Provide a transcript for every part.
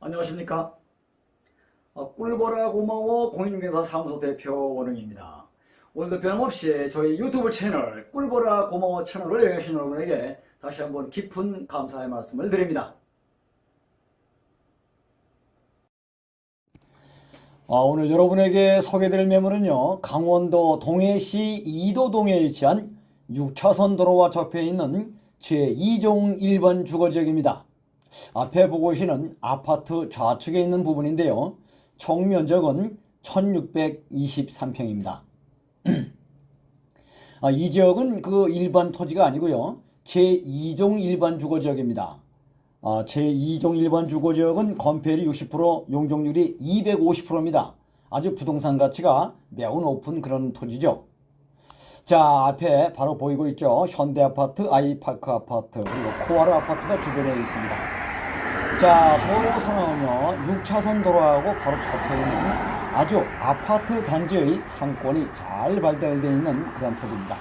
안녕하십니까? 어, 꿀보라 고마워 공인중개사 사무소 대표 원흥입니다. 오늘도 변함없이 저희 유튜브 채널 꿀보라 고마워 채널을 여행하신 여러분에게 다시 한번 깊은 감사의 말씀을 드립니다. 아, 오늘 여러분에게 소개드릴 매물은요, 강원도 동해시 이도동에 위치한 6차선 도로와 접해 있는 제2종 1번 주거지역입니다. 앞에 보고 계시는 아파트 좌측에 있는 부분인데요. 총 면적은 1623평입니다. 아, 이 지역은 그 일반 토지가 아니고요. 제2종 일반 주거지역입니다. 아, 제2종 일반 주거지역은 건폐율이 60%, 용적률이 250%입니다. 아주 부동산 가치가 매우 높은 그런 토지죠. 자, 앞에 바로 보이고 있죠. 현대아파트, 아이파크 아파트, 그리고 코아르 아파트가 주변에 있습니다. 자, 도로 상황은요, 6차선 도로하고 바로 접해 있는 아주 아파트 단지의 상권이 잘 발달되어 있는 그런 토지입니다.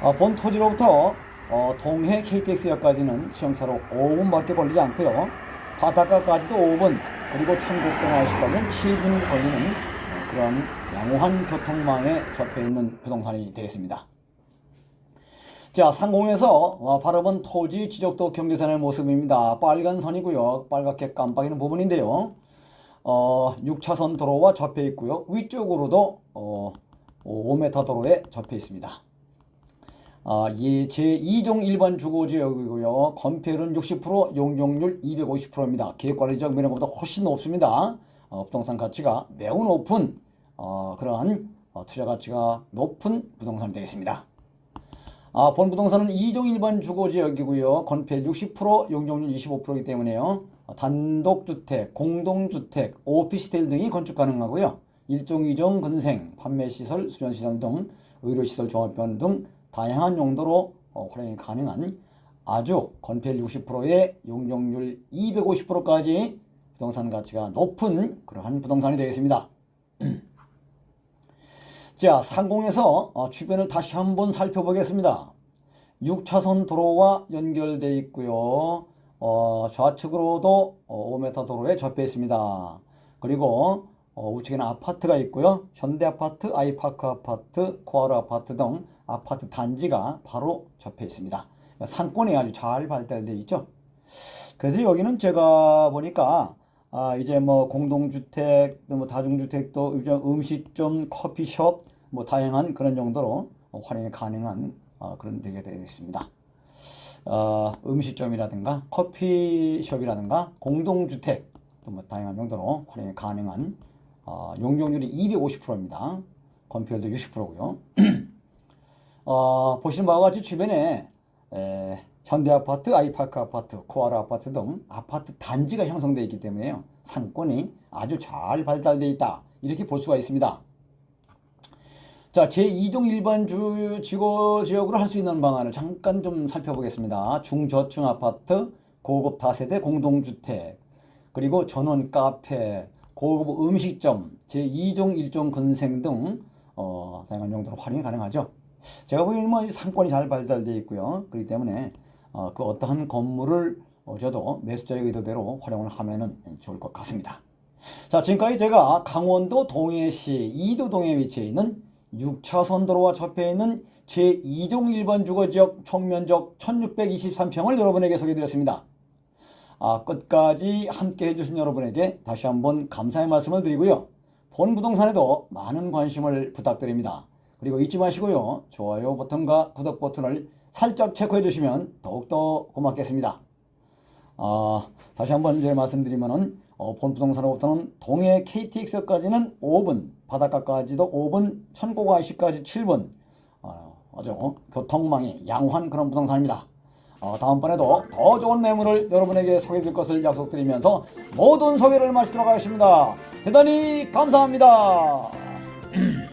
어, 본 토지로부터 어, 동해 KTX역까지는 시험차로 5분밖에 걸리지 않고요. 바닷가까지도 5분, 그리고 천국동 아시까지는 7분 걸리는 그런 양호한 교통망에 접해 있는 부동산이 되겠습니다. 자, 상공에서 어, 바라본 토지 지적도 경계선의 모습입니다. 빨간 선이고요. 빨갛게 깜빡이는 부분인데요. 어, 6차선 도로와 접해 있고요. 위쪽으로도 어, 5m 도로에 접해 있습니다. 아, 이 제2종 일반 주거지역이고요. 건폐율은 60%, 용적률 250%입니다. 계획관리적 면허보다 훨씬 높습니다. 어, 부동산 가치가 매우 높은 어, 그러한 어, 투자 가치가 높은 부동산이 되겠습니다. 아, 본 부동산은 2종 일반 주거지역이고요. 건폐율 60%, 용적률 25%이기 때문에요. 어, 단독주택, 공동주택, 오피스텔 등이 건축 가능하고요. 1종, 2종 근생, 판매시설, 수련시설 등 의료시설, 종합병원 등 다양한 용도로 어, 활용이 가능한 아주 건폐율 60%에 용적률 250%까지 부동산 가치가 높은 그러한 부동산이 되겠습니다. 자, 상공에서 어, 주변을 다시 한번 살펴보겠습니다. 6차선 도로와 연결되어 있고요. 어, 좌측으로도 어, 5m 도로에 접해 있습니다. 그리고 어, 우측에는 아파트가 있고요. 현대아파트, 아이파크 아파트, 코아르 아파트 등 아파트 단지가 바로 접해 있습니다. 상권이 아주 잘 발달되어 있죠. 그래서 여기는 제가 보니까 아, 이제 뭐 공동주택, 뭐 다중주택도 이제 음식점, 커피숍, 뭐 다양한 그런 용도로 활용이 가능한 어, 그런 데가 되겠습니다. 어, 음식점이라든가 커피숍이라든가 공동주택 또뭐 다양한 용도로 활용이 가능한 어, 용적률이 250%입니다. 건폐율도 60%고요. 어, 보시는 바와 같이 주변에 에, 현대아파트, 아이파크 아파트, 코아라 아파트 등 아파트 단지가 형성되어 있기 때문에요. 상권이 아주 잘 발달되어 있다. 이렇게 볼 수가 있습니다. 자, 제2종 일반 주 지구 지역으로 할 수 있는 방안을 잠깐 좀 살펴보겠습니다. 중저층 아파트, 고급 다세대 공동주택, 그리고 전원 카페, 고급 음식점, 제2종 1종 근생 등 어, 다양한 용도로 활용이 가능하죠. 제가 보기에는 뭐 상권이 잘 발달되어 있고요. 그렇기 때문에 어, 그 어떠한 건물을 어, 저도 매수자의 의도대로 활용을 하면은 좋을 것 같습니다. 자, 지금까지 제가 강원도 동해시 이도동에 위치해 있는 6차선 도로와 접해 있는 제2종 일반 주거지역 총면적 1623평을 여러분에게 소개해드렸습니다. 아, 끝까지 함께 해주신 여러분에게 다시 한번 감사의 말씀을 드리고요. 본 부동산에도 많은 관심을 부탁드립니다. 그리고 잊지 마시고요. 좋아요 버튼과 구독 버튼을 살짝 체크해 주시면 더욱더 고맙겠습니다. 아, 다시 한번 이제 말씀드리면은 어, 본 부동산으로부터는 동해 KTX까지는 5분, 바닷가까지도 5분, 천고가시까지 7분. 어, 아주 교통망이 양호한 그런 부동산입니다. 어, 다음번에도 더 좋은 매물을 여러분에게 소개해드릴 것을 약속드리면서 모든 소개를 마치도록 하겠습니다. 대단히 감사합니다.